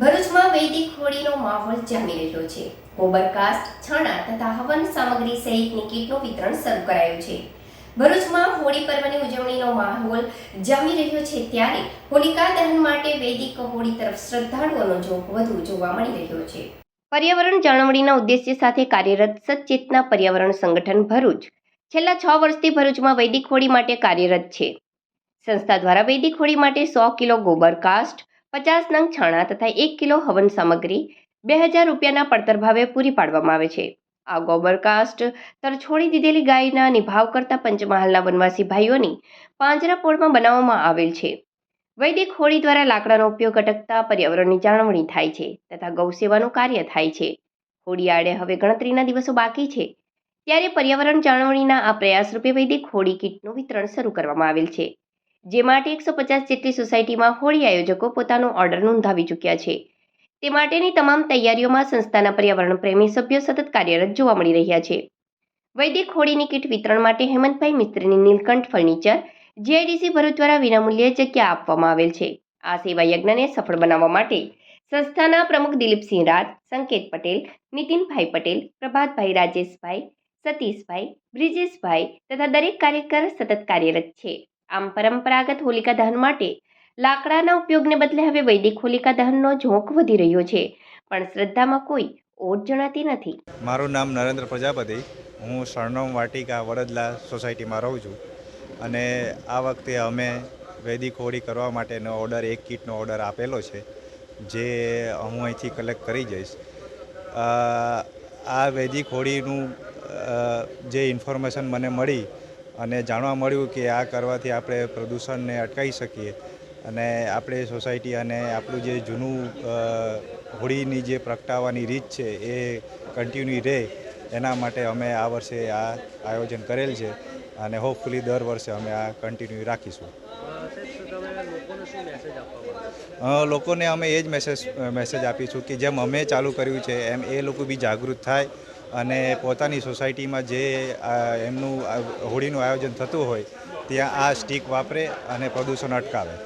ભરૂચમાં વૈદિક હોળીનો માહોલ જામી રહ્યો છે. ગોબરકાસ્ટ, છાણા તથા હવન સામગ્રી સહિતની કીટનું વિતરણ શરૂ કરાયું છે. ભરૂચમાં હોળી પર્વની ઉજવણીનો માહોલ જામી રહ્યો છે ત્યારે હોલિકા દહન માટે વૈદિક હોળી તરફ શ્રદ્ધાળુઓનો ઝોક વધુ જોવા મળી રહ્યો છે. પર્યાવરણ જાળવણીના ઉદ્દેશ્ય સાથે કાર્યરત સચેતના પર્યાવરણ સંગઠન ભરૂચ. છેલ્લા છ વર્ષથી ભરૂચમાં વૈદિક હોળી માટે કાર્યરત છે. સંસ્થા દ્વારા વૈદિક હોળી માટે સો કિલો ગોબર કાસ્ટ પચાસ નંગ છાણા તથા એક કિલો હવન સામગ્રી બે હજાર રૂપિયાના પડતર ભાવે પૂરી પાડવામાં આવે છે. આ ગોબર કાસ્ટ તરછોડી દીધેલી ગાયના નિભાવ કરતા પંચમહાલના વનવાસી ભાઈઓની પાંજરાપોળમાં બનાવવામાં આવેલ છે. વૈદિક હોળી દ્વારા લાકડાનો ઉપયોગ અટકતા પર્યાવરણની જાળવણી થાય છે તથા ગૌસેવાનું કાર્ય થાય છે. હોળી આડે હવે ગણતરીના દિવસો બાકી છે. ત્યારે પર્યાવરણ જાળવણીના આ પ્રયાસ રૂપે વૈદિક હોળી કીટનું વિતરણ શરૂ કરવામાં આવેલ છે. જે માટે એકસો પચાસ જેટલી સોસાયટીમાં હોળી આયોજકો પોતાનો ઓર્ડર નોંધાવી ચૂક્યા છે. તે માટેની તમામ તૈયારીઓમાં સંસ્થાના પર્યાવરણ પ્રેમી સભ્યો સતત કાર્યરત જોવા મળી રહ્યા છે. વૈદિક હોળીની કીટ વિતરણ માટે હેમંતભાઈ મિસ્ત્રીની નીલકંઠ ફર્નિચર જીઆઈડીસી ભરૂચ દ્વારા વિનામૂલ્યે જગ્યા આપવામાં આવેલ છે. આ સેવા યજ્ઞને સફળ બનાવવા માટે સંસ્થાના પ્રમુખ દિલીપસિંહ રાજ, સંકેત પટેલ, નીતિનભાઈ પટેલ, પ્રભાતભાઈ રાજેશભાઈ, સતીશભાઈ, બ્રિજેશભાઈ તથા દરેક કાર્યકર સતત કાર્યરત છે. આમ પરંપરાગત હોલિકા દહન માટે લાકડાના ઉપયોગને બદલે હવે વૈદિક હોલિકા દહનનો ઝોંક વધી રહ્યો છે. પણ શ્રદ્ધામાં કોઈ ઓટ જણાતી નથી. મારું નામ નરેન્દ્ર પ્રજાપતિ. હું શરણમ વાટિકા વડદલા સોસાયટીમાં રહું છું. અને આ વખતે અમે વૈદિક હોળી કરવા માટેનો ઓર્ડર, એક કીટનો ઓર્ડર આપેલો છે, જે હું અહીંથી કલેક્ટ કરી જઈશ. આ વૈદિક હોળીનું જે ઇન્ફોર્મેશન મને મળી અને જાણવા મળ્યું કે આ કરવાથી આપણે પ્રદૂષણને અટકાવી શકીએ. અને આપણે સોસાયટી અને આપણું જે જૂનું હોળીની જે પ્રગટાવવાની રીત છે એ કન્ટિન્યુ રહે. એના માટે અમે આ વર્ષે આ આયોજન કરેલ છે અને હોપફુલી દર વર્ષે અમે આ કન્ટિન્યુ રાખીશું. લોકોને અમે એ જ મેસેજ મેસેજ આપીશું કે જેમ અમે ચાલુ કર્યું છે એમ એ લોકો બી જાગૃત થાય અને પોતાની સોસાયટીમાં જે એમનું હોળીનું આયોજન થતું હોય, ત્યાં આ સ્ટીક વાપરે અને પ્રદૂષણ અટકાવે.